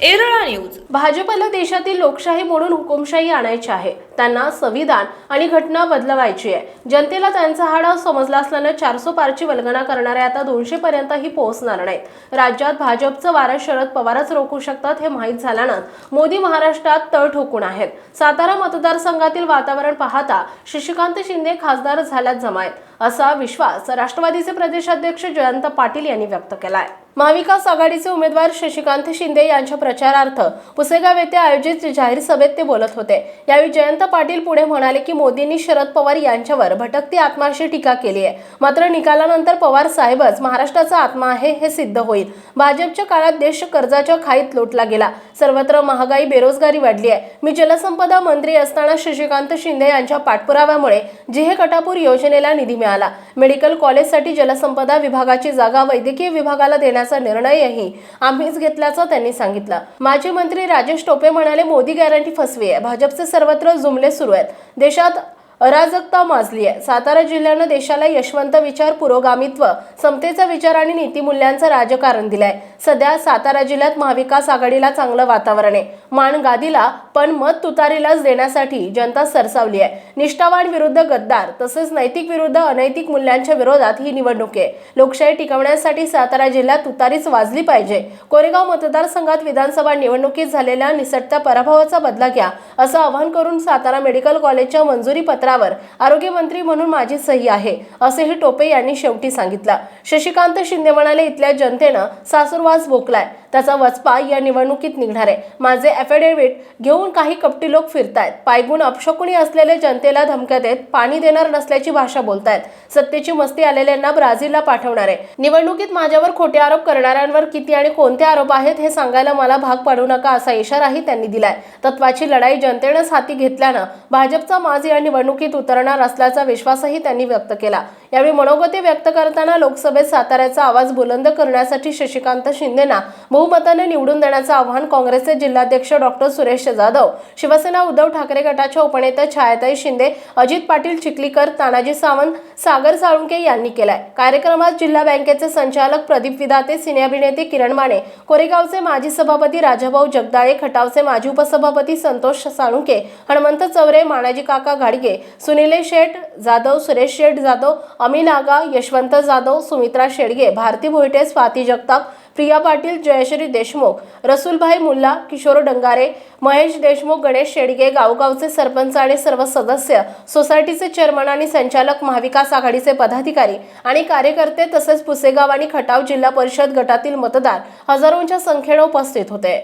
Erala news. भाजपला देशातील लोकशाही म्हणून हुकुमशाही आणायची आहे. त्यांना संविधान आणि घटना बदलवायची आहे. जनतेला त्यांचा हाडा समजला असल्यानं चारसो पारची वल्गना करणारे आता दोनशे पर्यंतही पोहोचणार नाहीत. राज्यात भाजपचं वारा शरद पवारच रोखू शकतात हे माहीत झाल्यानं मोदी महाराष्ट्रात तळ ठोकून आहेत. सातारा मतदारसंघातील वातावरण पाहता शशिकांत शिंदे खासदार झाल्यात जमायत. असा विश्वास राष्ट्रवादीचे प्रदेशाध्यक्ष जयंत पाटील यांनी व्यक्त केला आहे महाविकास आघाडीचे उमेदवार शशिकांत शिंदे यांच्या प्रचारार्थ पुसेगाव येथे आयोजित जाहीर सभेत ते बोलत होते. यावेळी जयंत पाटील पुढे म्हणाले की मोदींनी शरद पवार यांच्यावर भटकती आत्माशी टीका केली आहे. मात्र निकालानंतर पवार साहेबच महाराष्ट्राचा आत्मा आहे हे सिद्ध होईल. भाजपच्या काळात देश कर्जाच्या खाईत लोटला गेला. सर्वत्र महागाई बेरोजगारी वाढली आहे. मी जलसंपदा मंत्री असताना शशिकांत शिंदे यांच्या पाठपुराव्यामुळे जिहे कटापूर योजनेला निधी मिळाला. मेडिकल कॉलेजसाठी जलसंपदा विभागाची जागा वैद्यकीय विभागाला करण्याचा निर्णयही आम्हीच घेतल्याचं त्यांनी सांगितलं. माजी मंत्री राजेश टोपे म्हणाले मोदी गॅरंटी फसवी आहे. भाजपचे सर्वत्र जुमले सुरू आहेत. देशात अराजकता माजली आहे. सातारा जिल्ह्यानं देशाला यशवंत विचार पुरोगामित्व समतेचा विचार आणि नीतिमूल्यांचं राजकारण दिलंय. सध्या सातारा जिल्ह्यात महाविकास आघाडीला चांगलं वातावरण आहे. मान गादीला पण मत तुतारीलाच देण्यासाठी जनता सरसावली आहे. निष्ठावान विरुद्ध गद्दार तसेच नैतिक विरुद्ध अनैतिक मूल्यांच्या विरोधात ही निवडणूक आहे. लोकशाही टिकवण्यासाठी सातारा जिल्ह्यात तुतारीच वाजली पाहिजे. कोरेगाव मतदारसंघात विधानसभा निवडणुकीत झालेल्या निसटत्या पराभवाचा बदला घ्या असं आवाहन करून सातारा मेडिकल कॉलेजच्या मंजुरी पत्रावर आरोग्यमंत्री म्हणून माझी सही आहे असेही टोपे यांनी शेवटी सांगितलं. शशिकांत शिंदे म्हणाले इथल्या जनतेनं सासूरवास भोकलाय. त्याचा वचपा या निवडणुकीत निघणार आहे. माझे अफिडेव्हिट घेऊन काही कपटी लोक फिरतायत. पायगुण अपशकुनी असलेले जनतेला धमक्या देत पाणी देणार नसल्याची भाषा बोलतायत. सत्तेची मस्ती आलेल्यांना ब्राझीलला पाठवणार आहे. निवडणुकीत माझ्यावर खोटे आरोप करणाऱ्यांवर किती आणि कोणते आरोप आहेत हे सांगायला मला भाग पाडू नका असा इशाराही त्यांनी दिलाय. तत्वाची लढाई जनतेनंच हाती घेतल्यानं भाजपचा माज या निवडणुकीत उतरणार असल्याचा विश्वासही त्यांनी व्यक्त केला. यावेळी मनोगते व्यक्त करताना लोकसभेत साताऱ्याचा आवाज बुलंद करण्यासाठी शशिकांत शिंदेना बहुमताने निवडून देण्याचं आवाहन काँग्रेसचे जिल्हाध्यक्ष डॉक्टर सुरेश जाधव शिवसेना उद्धव ठाकरे गटाच्या उपनेत्या छायाताई शिंदे अजित पाटील चिखलीकर तानाजी सावंत सागर साळुंके यांनी केलाय. कार्यक्रमात जिल्हा बँकेचे संचालक प्रदीप विदाते सिने अभिनेते किरण माने कोरेगावचे माजी सभापती राजाभाऊ जगदाळे खटावचे माजी उपसभापती संतोष साळुंके हनुमंत चौरे मानाजी काका घाडगे सुनिले शेठ जाधव सुरेश शेठ जाधव अमिन आगा यशवंत जाधव सुमित्रा शेडगे भारती भोईटे स्वाती जगताप प्रिया पाटील जयश्री देशमुख रसूलभाई मुल्ला किशोर डंगारे महेश देशमुख गणेश शेडगे गावगावचे सरपंच आणि सर्व सदस्य सोसायटीचे चेअरमन आणि संचालक महाविकास आघाडीचे पदाधिकारी आणि कार्यकर्ते तसेच पुसेगाव आणि खटाव जिल्हा परिषद गटातील मतदार हजारोंच्या संख्येनं उपस्थित होते.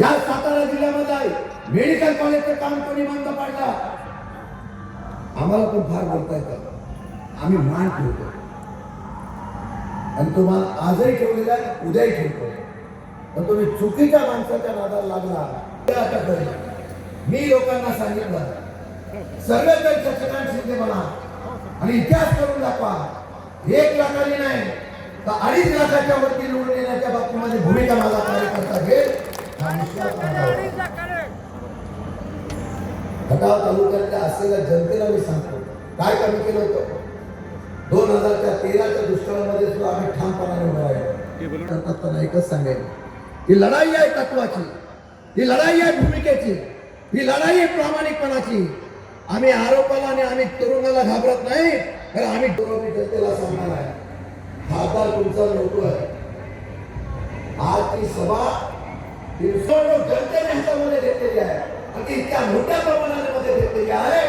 या सातारा जिल्ह्यामध्ये मेडिकल कॉलेजचं काम कोणी बंद पाडला? आम्हाला पण फार बोलता येतात आम्ही मान ठेवतो आणि तुम्हाला आजही ठेवलेला आहे, उद्याही ठेवतो. पण तुम्ही चुकीच्या माणसाच्या नादाला लागला. ते आता करेल. मी लोकांना सांगितलं सर्व काही शशिकांत शिंदे म्हणा आणि इतिहास करून दाखवा. एक लाखाली नाही तर अडीच लाखाच्या वरती निवडून येण्याच्या बाबतीमध्ये भूमिका माझा कार्यकर्ता घेईल. हा विश्वास खटाव तालुक्यातल्या असलेल्या जनतेला मी सांगतो. काय कमी केलं होतं? दोन हजारच्या तेराच्या दुष्काळामध्ये सुद्धा आम्ही ठामपणाने उभं राहिलो. करताना एकच सांगेल ही लढाई आहे तत्वाची. ही लढाई आहे भूमिकेची. ही लढाई आहे प्रामाणिकपणाची. आम्ही आरोपाला आणि आम्ही तरुणाला घाबरत नाही तर आम्ही तरुणी जनतेला सांगणार आहे. खासदार तुमचा लोक आहे. आज सभा जनतेने हातामध्ये घेतलेली आहे. आणि इतक्या मोठ्या प्रमाणामध्ये घेतलेली आहे.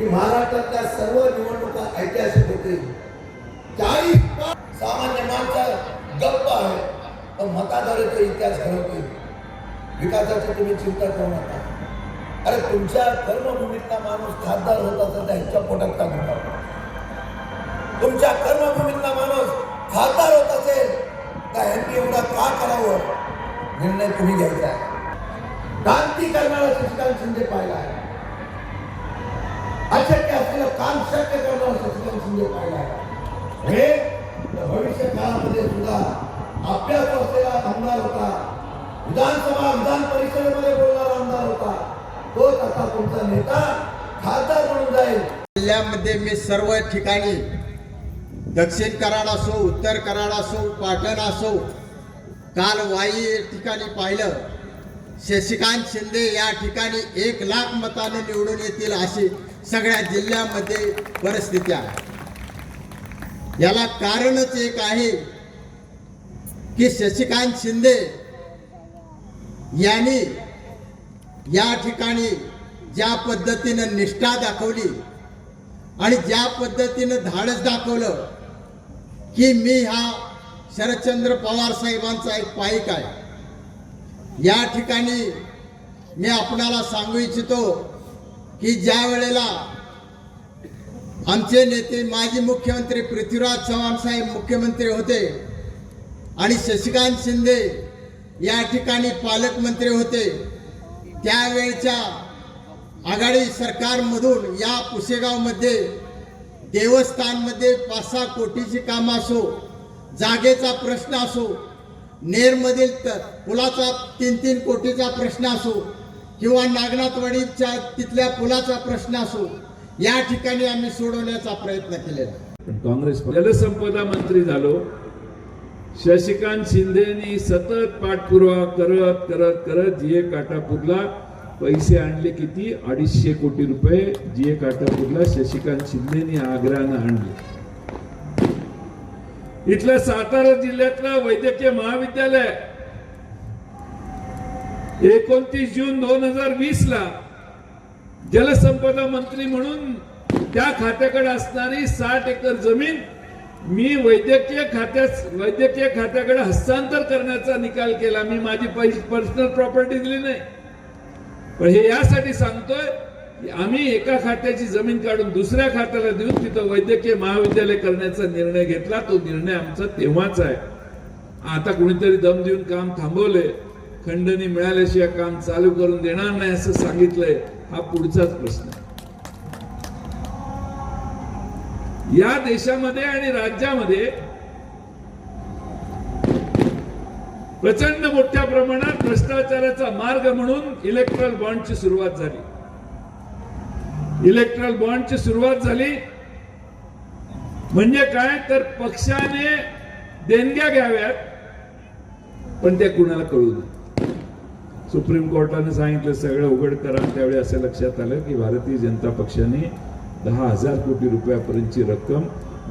की महाराष्ट्रातल्या सर्व निवडणुका ऐतिहासिक होतील. चाळीस सामान्य माणसं गप्प आहे पण मताद्वारे इतिहास घडवतील विकासाची तुम्ही चिंता करू नका. अरे तुमच्या कर्मभूमीतला माणूस खासदार होत असेल तर ह्याच्या पोटात का घुमावं? तुमच्या कर्मभूमीतला माणूस खासदार होत असेल तर ह्यांनी एवढा का करावं? निर्णय तुम्ही घ्यायचा आहे. क्रांती करणारा शशिकांत शिंदे पाहिला आहे. अशक्य असलेलं काम शक्य करणार शशिकांत शिंदे पाहिला हे भविष्य काळामध्ये सुद्धा अभ्यास असलेला आमदार होता. विधानसभा विधान परिषदेमध्ये बोलणारा आमदार होता. तोच आता तुमचा नेता खासदार म्हणून जाईल. जिल्ह्यामध्ये मी सर्व ठिकाणी दक्षिण कराड असो उत्तर कराड असो पाटण असो काल वाई ठिकाणी पाहिलं. शशिकांत शिंदे या ठिकाणी एक लाख मताने निवडून येतील अशी सगळ्या जिल्ह्यामध्ये परिस्थिती आहे. याला कारणच एक आहे की शशिकांत शिंदे यांनी या ठिकाणी ज्या पद्धतीनं निष्ठा दाखवली आणि ज्या पद्धतीनं धाडस दाखवलं की मी हा शरदचंद्र पवार साहेबांचा एक पाईक आहे. या ठिकाणी मी आपणाला सांगू इच्छितो की ज्या वेळेला आमचे नेते माजी मुख्यमंत्री पृथ्वीराज चव्हाण साहेब मुख्यमंत्री होते आणि शशिकांत शिंदे या ठिकाणी पालकमंत्री होते त्यावेळच्या आघाडी सरकारमधून या पुशेगावमध्ये देवस्थानमध्ये पाच सहा कोटीची कामं असो जागेचा प्रश्न असो नेरमधील तर पुलाचा तीन तीन कोटीचा प्रश्न असो किंवा नागनाथवाडीच्या तिथल्या पुलाचा प्रश्न असो या ठिकाणी आम्ही सोडवण्याचा प्रयत्न केलेला काँग्रेस जलसंपदा मंत्री झालो. शशिकांत शिंदेनी सतत पाठपुरावा करत करत करत जीए काटापूरला पैसे आणले किती? अडीचशे कोटी रुपये जीए काटापूरला शशिकांत शिंदेनी आग्रहानं आणले. इथलं सातारा जिल्ह्यातलं वैद्यकीय महाविद्यालय एकोणतीस जून दोन हजार वीस ला जलसंपदा मंत्री म्हणून त्या खात्याकडे असणारी साठ एकर जमीन मी वैद्यकीय खात्यास वैद्यकीय खात्याकडे हस्तांतर करण्याचा निकाल केला. मी माझी पर्सनल प्रॉपर्टी दिली नाही. पण हे यासाठी सांगतोय की आम्ही एका खात्याची जमीन काढून दुसऱ्या खात्याला देऊन तिथं वैद्यकीय महाविद्यालय करण्याचा निर्णय घेतला. तो निर्णय आमचा तेव्हाच आहे. आता कुणीतरी दम देऊन काम थांबवले खंडणी मिळाल्याशिवाय काम चालू करून देणार नाही असं सांगितलंय हा पुढचाच प्रश्न. या देशामध्ये आणि राज्यामध्ये प्रचंड मोठ्या प्रमाणात भ्रष्टाचाराचा मार्ग म्हणून इलेक्ट्रल बॉन्डची सुरुवात झाली. इलेक्ट्रल बॉन्डची सुरुवात झाली म्हणजे काय? तर पक्षाने देणग्या घ्याव्यात पण त्या कुणाला कळू नये. सुप्रीम कोर्टाने सांगितलं सगळं उघड करा. त्यावेळी असं लक्षात आलं की भारतीय जनता पक्षाने दहा हजार कोटी रुपयापर्यंतची रक्कम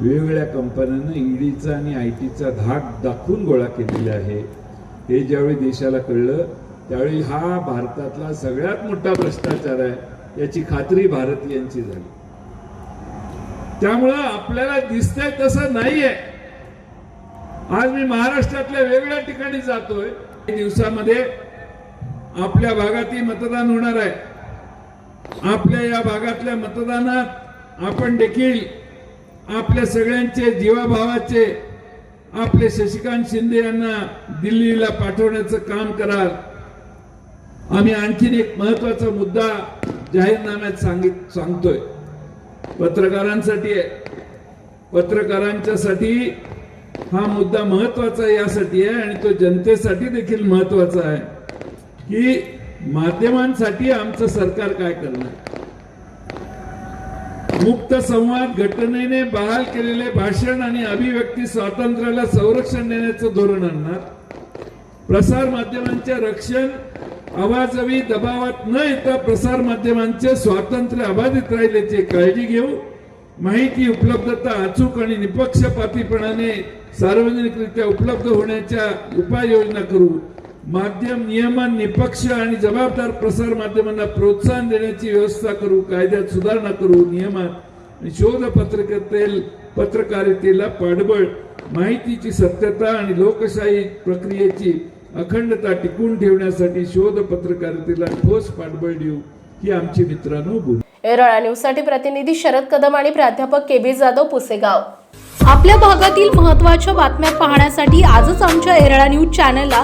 वेगवेगळ्या कंपन्यांना ईडीचा आणि आय टीचा धाक दाखवून गोळा केलेला आहे. हे ज्यावेळी देशाला कळलं त्यावेळी हा भारतातला सगळ्यात मोठा भ्रष्टाचार आहे याची खात्री भारतीयांची झाली. त्यामुळं आपल्याला दिसतंय तसं नाहीये. आज मी महाराष्ट्रातल्या वेगळ्या ठिकाणी जातोय. दिवसामध्ये आपल्या भागातही मतदान होणार आहे. आपल्या या भागातल्या मतदानात आपण देखील आपल्या सगळ्यांचे जीवाभावाचे आपले शशिकांत शिंदे यांना दिल्लीला पाठवण्याचं काम कराल. आम्ही आणखीन एक महत्त्वाचा मुद्दा जाहीरनाम्यात सांगित सांगतोय. पत्रकारांसाठी आहे. पत्रकारांच्यासाठी हा मुद्दा महत्त्वाचा यासाठी आहे आणि तो जनतेसाठी देखील महत्त्वाचा आहे. की माध्यमांसाठी आमचं सरकार काय करणार? मुक्त संवाद घटनेने बहाल केलेले भाषण आणि अभिव्यक्ती स्वातंत्र्याला संरक्षण देण्याचं धोरण आणणार. प्रसार माध्यमांचे रक्षण आवाजवी दबावात न येता प्रसार माध्यमांचे स्वातंत्र्य अबाधित राहिल्याची काळजी घेऊ. माहिती उपलब्धता अचूक आणि निपक्षपातीपणाने सार्वजनिकरित्या उपलब्ध होण्याच्या उपाययोजना करू. माध्यम नियमन निपक्ष आणि जबाबदार प्रसार माध्यमांना प्रोत्साहन देण्याची व्यवस्था करू कायद्यात सुधारणा करू नियमात आणि शोध पत्रकारितेल पत्रकारितेला पाठबळ माहितीची सत्यता आणि लोकशाही प्रक्रियेची अखंडता टिकून ठेवण्यासाठी शोध पत्रकारितेला ठोस पाठबळ देऊ ही आमची मित्रांनो भूमिका. एरळा न्यूजसाठी प्रतिनिधी शरद कदम आणि प्राध्यापक के बी जाधव पुसेगाव. आपल्या भागातील महत्त्वाच्या बातम्या पाहण्यासाठी आजच आमच्या एरळा न्यूज चॅनलला